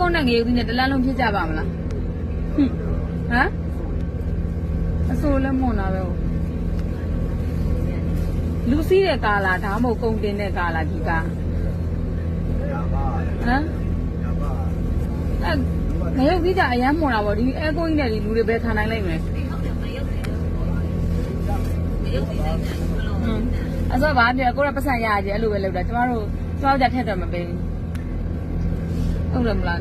ကွန်နဲ့ငရုတ်သီးနဲ့တလန်းလုံးဖြစ်ကြပါမလားဟွန်းဟမ်အစိုးလည်းမွန်တာပဲဟုတ်လူစီးတဲ့ကားလားဒါမှမဟုတ်ကုန်တင်တဲ့ကားလားဒီကားဟမ်အဲငရုတ်သီးကအရမ်းမွန်တာပေါ့ဒီအဲကွန်ကြီးနဲ့ဒီလူတွေပဲခံနိုင်လိုက်မယ်ဟွန်းအဲ့ဆိုဘာပြောကိုရပတ်စံရကြအဲ့လိုပဲလုပ်တာကျမတို့ကျမတို့ကြထက်တော့မပေးဘူး ဟုတ်တယ်မလား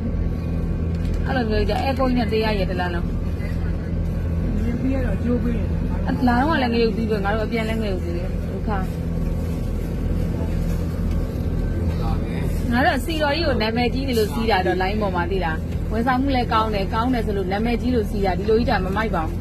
အဲ့လိုမျိုးကြအဲကွန်ကြီးနဲ့တရားရတလားလုံးဒီပြရတော့ကြိုးပေးတယ်အလာတော့လည်းငရုတ်သီးပဲငါတို့အပြန်လဲငရုတ်သီးပဲဒုက္ခငါတို့အစီတော်ကြီးကိုနာမည်ကြီးနေလို့စီးတာတော့ line ပေါ်မှာသိတာဝန်ဆောင်မှုလည်းကောင်းတယ်ကောင်းတယ်ဆိုလို့နာမည်ကြီးလို့စီးတာဒီလိုကြီးတာမမိုက်ပါဘူး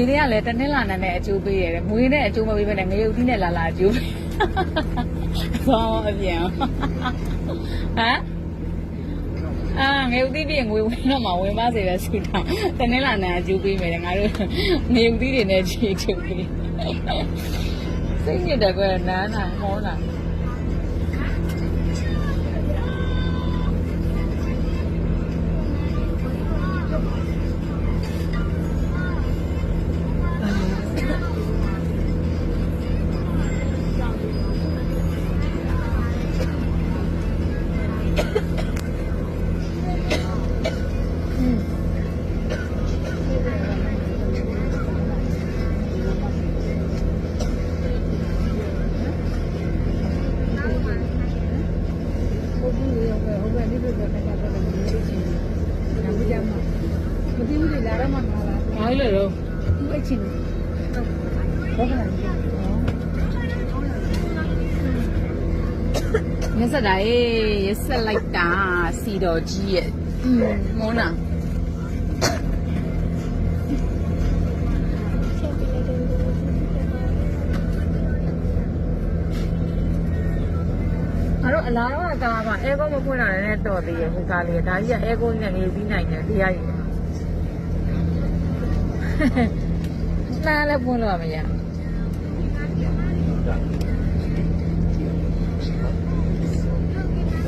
ဘေးတွေကလည်းတနင်္လာနေ့နဲ့အကျိုးပေးရတယ်မွေးနဲ့အကျိုးမပေးဘဲနဲ့ငရုတ်သီးနဲ့လာလာအကျိုးပေးဘောင်းအပြန်ဟမ်အာငရုတ်သီးပြင်ငွေဝင်တော့မှဝင်ပါစေပဲဆူတောင်းတနင်္လာနေ့အကျိုးပေးမယ်ငါတို့ငရုတ်သီးတွေနဲ့ချီချူပေးစိတ်ညစ်တယ်ကွနားနာမောနာ ဘာလဲတော့ရက်ဆက်တာရေးရက်ဆက်လိုက်တာစီတော်ကြီးရဲ့อืมမောနာအဲ့ တော့အလားတော့ကားမှာအဲကောမဖွင့်တာလည်းတော်သေးရဲ့ဟိုကားလေးဒါကြီးကအဲကောကြီးနဲ့နေပြီးနိုင်တယ်တရားကြီးနားလည်းပွင့်လို့မရကျွန်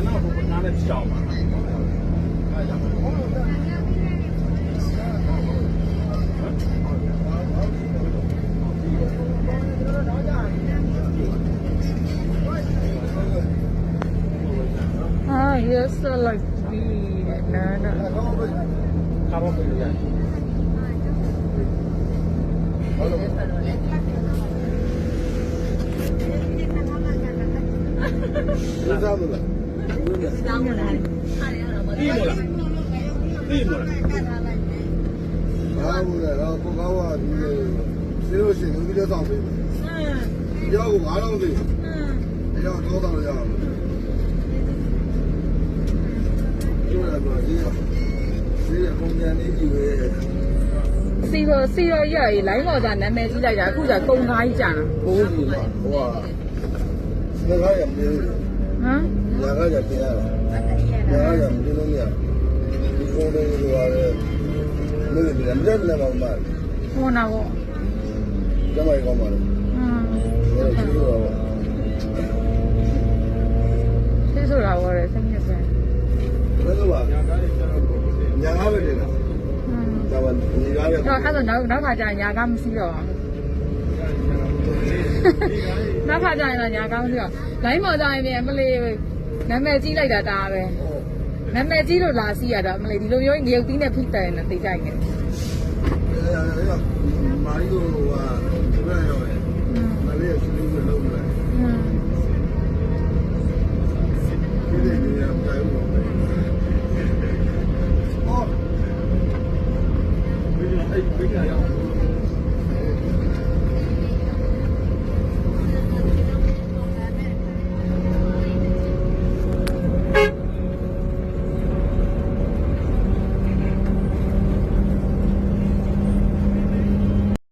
တော်တို့နားနဲ့ကြောက်ပါအဲ့ဒါဟာရက်ဆက်လိုက်ပြီးနားနာကာဘောပေး ရတယ်ဒီစားမလား ပြီးမို့လားပြီးမို့လားဘာဘူးလဲတော့ကိုကောင်းကဒီစေလို့ရှိရင်ဒီလိုဆောင်ပေးမယ်ရောက်ကို9000သိရောက်တော့တော့ရအောင်ဒီလိုတော့ဒီဒီပုံစံလေးကြည့်ရဲစီရောစီရောရရေးလိုင်းပေါ်ကနာမည်ကြီးလိုက်တာအခုကျကုံကားကြီးကြာဘိုးကြီးပါဟိုကငါကရမေးဟမ်ညာကရပြရတာညာကရမလို့မရဒီပုံလေးကိုရတယ်မင်းလည်းမကြမ်းလည်းမအောင်ပါဟောနာဘောကျမကြီးကောင်းပါလေဟမ်အဲ့ဒါကြီးတော့သိဆိုတာဘောလေစိတ်ညစ်စမ်း ဘယ်လိုပါညာကားပဲတင်တာဟမ်ဒါပါညီကားရဲ့တော့အဲ့ဒါနောက်နောက်ခါကျရင်ညာကားမရှိတော့ဘူးနောက်ခါကျရင်တော့ညာကားမရှိတော့လိုင်းပေါ်ကျရင်ပြန်အမလေးနာမည်ကြီးလိုက်တာတာပဲနာမည်ကြီးလို့လာစီရတော့အမလေးဒီလိုမျိုးငရုတ်သီးနဲ့ဖိတယ်နဲ့သိကြိုက်နေမာရီတို့ကဒီဘက်ရော Thank you.